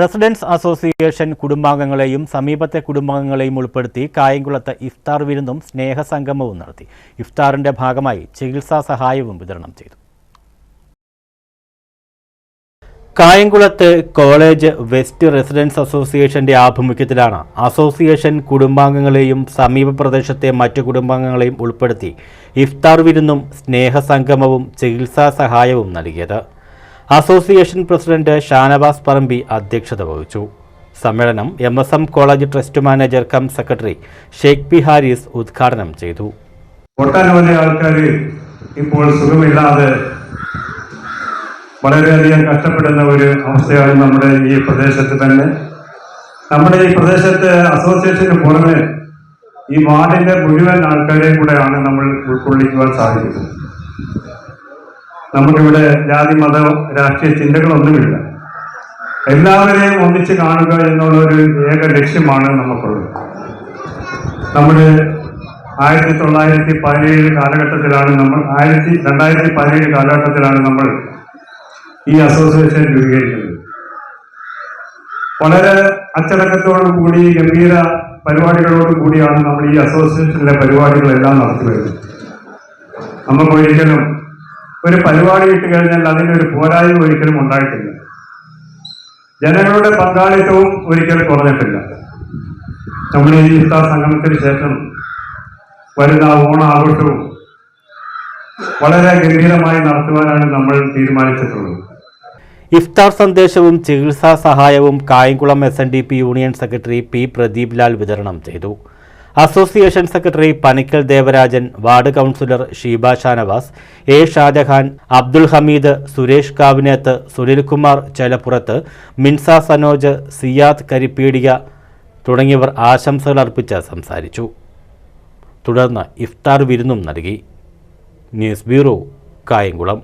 Residence association കുടുംബാംഗങ്ങളെയും സമീപത്തെ കുടുംബാംഗങ്ങളെയും ഉൾപ്പെടുത്തി കായംകുളത്ത് ഇഫ്താർ വിരുന്നും സ്നേഹസംഗമവും നടത്തി. ഇഫ്താറിന്റെ ഭാഗമായി ചികിത്സാ സഹായവും വിതരണം ചെയ്തു. കായംകുളത്ത് കോളേജ് വെസ്റ്റ് റെസിഡൻസ് അസോസിയേഷന്റെ ആഭിമുഖ്യത്തിലാണ് അസോസിയേഷൻ കുടുംബാംഗങ്ങളെയും സമീപ പ്രദേശത്തെ മറ്റു കുടുംബാംഗങ്ങളെയും ഉൾപ്പെടുത്തി ഇഫ്താർ വിരുന്നും സ്നേഹസംഗമവും ചികിത്സാ സഹായവും നൽകിയത്. അസോസിയേഷൻ പ്രസിഡന്റ് ഷാനവാസ് പറമ്പി അധ്യക്ഷത വഹിച്ചു. സമ്മേളനം M S M college trust manager cum secretary Sheikh P Haris ഉദ്ഘാടനം ചെയ്തു. ഒട്ടനവധി ആൾക്കാർ ഇപ്പോൾ സുഖമില്ലാതെ വളരെയധികം കഷ്ടപ്പെടുന്ന ഒരു അവസ്ഥയാണ് നമ്മുടെ ഈ പ്രദേശത്ത് തന്നെ. നമ്മുടെ ഈ പ്രദേശത്തെ അസോസിയേഷന് പുറമെ ഈ വാർഡിന്റെ മുഴുവൻ ആൾക്കാരെയും കൂടെയാണ് നമ്മൾ ഉൾക്കൊള്ളിക്കുവാൻ സാധിക്കുന്നത്. നമുക്കിവിടെ ജാതി മത രാഷ്ട്രീയ ചിന്തകളൊന്നുമില്ല. എല്ലാവരെയും ഒന്നിച്ച് കാണുക എന്നുള്ള ഒരു ഏക ലക്ഷ്യമാണ് നമുക്കുള്ളത് നമ്മുടെ ആയിരത്തി തൊള്ളായിരത്തി പതിനേഴ് കാലഘട്ടത്തിലാണ് നമ്മൾ ആയിരത്തി രണ്ടായിരത്തി പതിനേഴ് കാലഘട്ടത്തിലാണ് നമ്മൾ ഈ അസോസിയേഷൻ രൂപീകരിക്കുന്നത്. വളരെ അച്ചടക്കത്തോടു കൂടി ഗംഭീര പരിപാടികളോട് കൂടിയാണ് നമ്മൾ ഈ അസോസിയേഷനിലെ പരിപാടികളെല്ലാം നടത്തി വരുന്നത് നമുക്ക് ഒരിക്കലും ഒരു പരിപാടി ഇട്ട് കഴിഞ്ഞാൽ അതിനൊരു പോരായ്മ ഒരിക്കലും ഉണ്ടായിട്ടില്ല. ജനങ്ങളുടെ പങ്കാളിത്തവും ഒരിക്കലും കുറഞ്ഞിട്ടില്ല. നമ്മുടെ ഈ ഇഫ്താർ സംഗമത്തിന് ശേഷം വരുന്ന ഓണാഘോഷവും വളരെ ഗംഭീരമായി നടത്തുവാനാണ് നമ്മൾ തീരുമാനിച്ചിട്ടുള്ളത്. ഇഫ്താർ സന്ദേശവും ചികിത്സാ സഹായവും Kayamkulam S union secretary P Pradeep Lal വിതരണം ചെയ്തു. Association secretary Panikkal Devarajan ward councillor Sheeba Shanavas A Shajahan Abdul Hameed Suresh Kavineth Sunilkumar Chelappurath Minsa Sanoj Siyad Karippeedika തുടങ്ങിയവർ ആശംസകൾ അർപ്പിച്ച് സംസാരിച്ചു. തുടർന്ന് ഇഫ്താർ വിരുന്നും നൽകി. News bureau Kayamkulam.